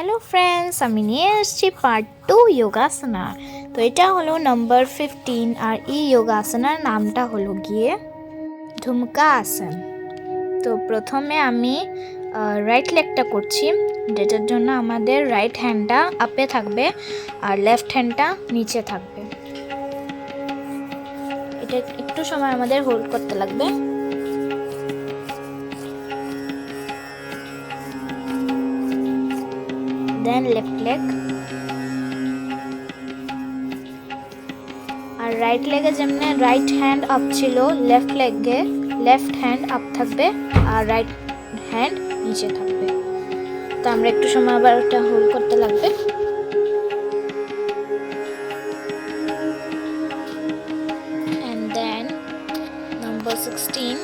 Hello friends আমি নিয়ে এসেছি পার্ট টু যোগাসনা তো এটা হলো নাম্বার ফিফটিন আর এই যোগাসনার নামটা হলো গিয়ে ঝুমকা আসন তো প্রথমে আমি রাইট লেগটা করছি। যেটার জন্য আমাদের রাইট হ্যান্ডটা আপে থাকবে, আর লেফট হ্যান্ডটা নিচে থাকবে। এটা একটু সময় আমাদের হোল্ড করতে লাগবে। দেন লেফট লেগ আর রাইট লেগে যেমনি রাইট হ্যান্ড আপ ছিল লেফট লেগে লেফট হ্যান্ড আপ থাকবে আর রাইট হ্যান্ড নিচে থাকবে। তো আমরা একটু সময় আবার ওটা হোল্ড করতে লাগবে। নাম্বার সিক্সটিন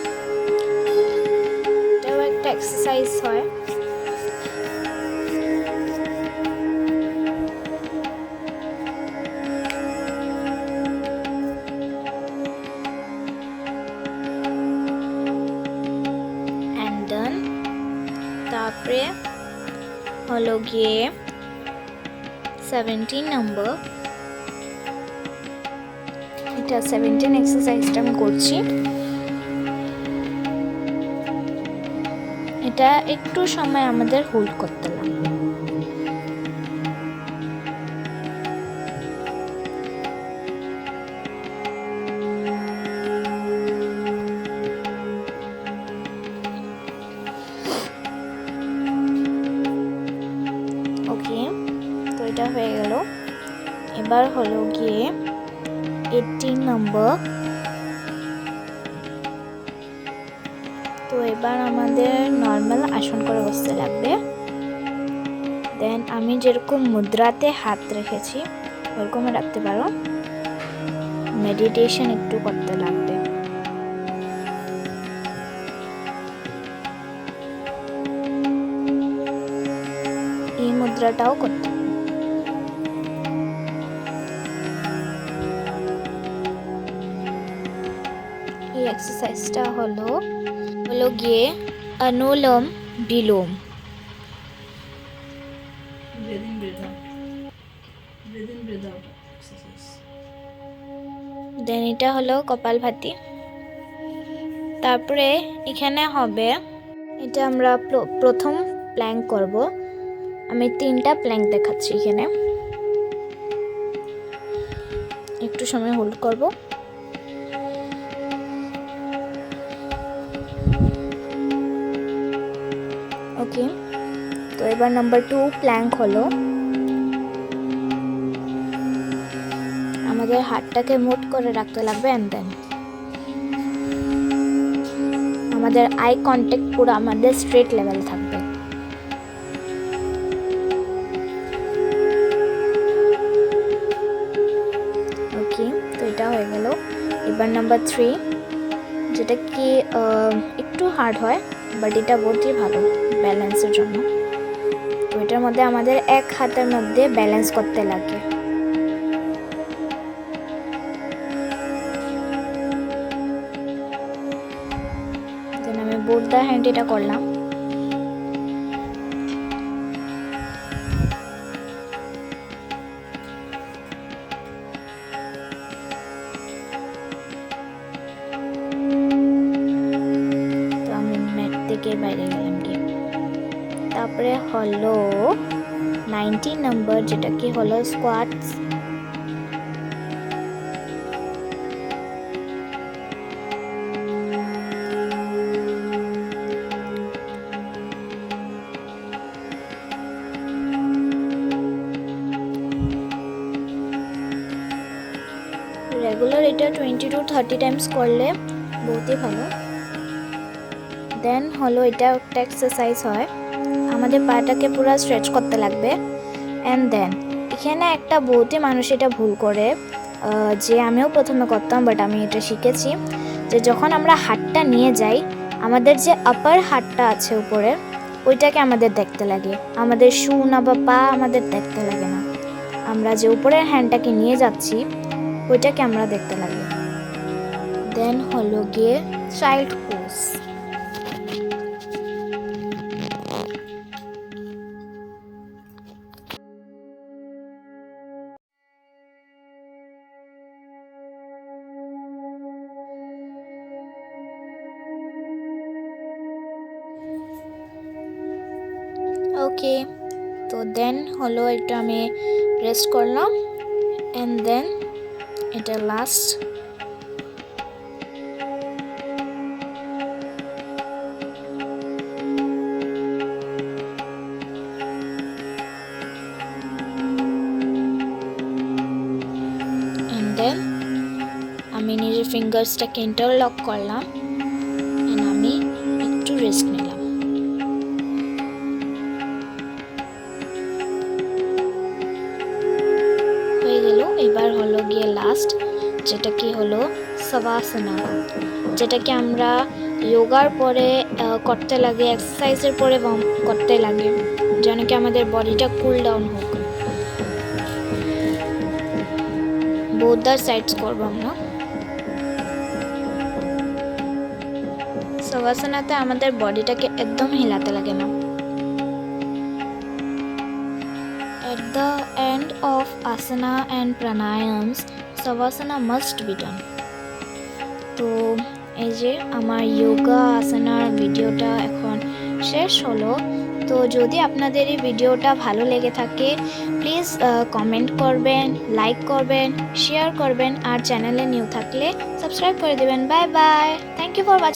এটাও একটা এক্সারসাইজ হয়। হলো গিয়ে সেভেন্টিন নম্বর এটা সেভেন্টিন এক্সারসাইজটা আমি করছি। এটা একটু সময় আমাদের হোল্ড করতে লাগবে। হয়ে গেল। এবার হলো গিয়ে এইটিন নম্বর তো এবার আমাদের নর্মাল আসন করে বসতে লাগবে। দেন আমি যেরকম মুদ্রাতে হাত রেখেছি ওরকম রাখতে পারো। মেডিটেশন একটু করতে লাগবে। এই মুদ্রাটাও করতে এক্সারসাইজটা হলো হলো গিয়ে অনুলোম বিলোম. দেন এটা হলো কপালভাতি তারপরে এখানে হবে এটা আমরা প্রথম প্ল্যাঙ্ক করব। আমি তিনটা প্ল্যাঙ্ক দেখাচ্ছি এখানে। একটু সময় হোল্ড করব। ওকে তো এবার নাম্বার টু প্ল্যাঙ্ক হলো। আমাদের হাতটাকে মোট করে রাখতে লাগবে অ্যান্ড দেন আমাদের আই কন্ট্যাক্ট পুরো আমাদের স্ট্রেট লেভেল থাকবে। ওকে তো এটা হয়ে গেল। এবার নাম্বার থ্রি যেটা কি একটু হার্ড হয়। বাট এটা ভালো ব্যালেন্সের জন্য। তো এটার মধ্যে আমাদের এক হাতের মধ্যে ব্যালেন্স করতে লাগে। আমি বোর্ডটা হ্যান্ড এটা করলাম। তারপরে হলো নাইনটিন নাম্বার যেটা কি হলো স্কোয়াটস রেগুলার এটা টোয়েন্টি টু থার্টি টাইমস করলে বহুতই ভালো। দেন হলো এটা একটা এক্সারসাইজ হয়। আমাদের পাটাকে পুরো স্ট্রেচ করতে লাগবে। অ্যান্ড দেন এখানে একটা বহুতই মানুষ এটা ভুল করে যে আমিও প্রথমে করতাম বাট আমি এটা শিখেছি যে যখন আমরা হাতটা নিয়ে যাই, আমাদের যে আপার হাতটা আছে উপরে, ওইটাকে আমাদের দেখতে লাগে। আমাদের শু না বা পা আমাদের দেখতে লাগে না। আমরা যে উপরের হ্যান্ডটাকে নিয়ে যাচ্ছি, ওইটাকে আমরা দেখতে লাগে। দেন হলো গিয়ে চাইল্ড পোজ ওকে। তো দেন হলো এটা আমি রেস্ট করলাম। অ্যান্ড দেন এটা লাস্ট দেন আমি নিজের ফিঙ্গার্সটাকে ইন্টারলক করলাম। আমি একটু রেস্ট নিলাম। গিয়ে লাস্ট যেটা কি হলো সবাসনা যেটাকে আমরা যোগার পরে করতে লাগে এক্সারসাইজের পরে করতে লাগে, যেন কি আমাদের বডিটা কুল ডাউন হোক। বোদার সাইডস করব আমরা। সবাসনাতে আমাদের বডিটাকে একদম হিলাতে লাগে না। At the end of asana and pranayams, savasana must be done. তো এই যে আমার যোগা আসানার ভিডিওটা এখন শেষ হলো। তো যদি আপনাদের এই ভিডিওটা ভালো লেগে থাকে প্লিজ কমেন্ট করবেন লাইক করবেন শেয়ার করবেন আর চ্যানেলে নিউ থাকলে সাবস্ক্রাইব করে দেবেন। Bye bye thank you for watching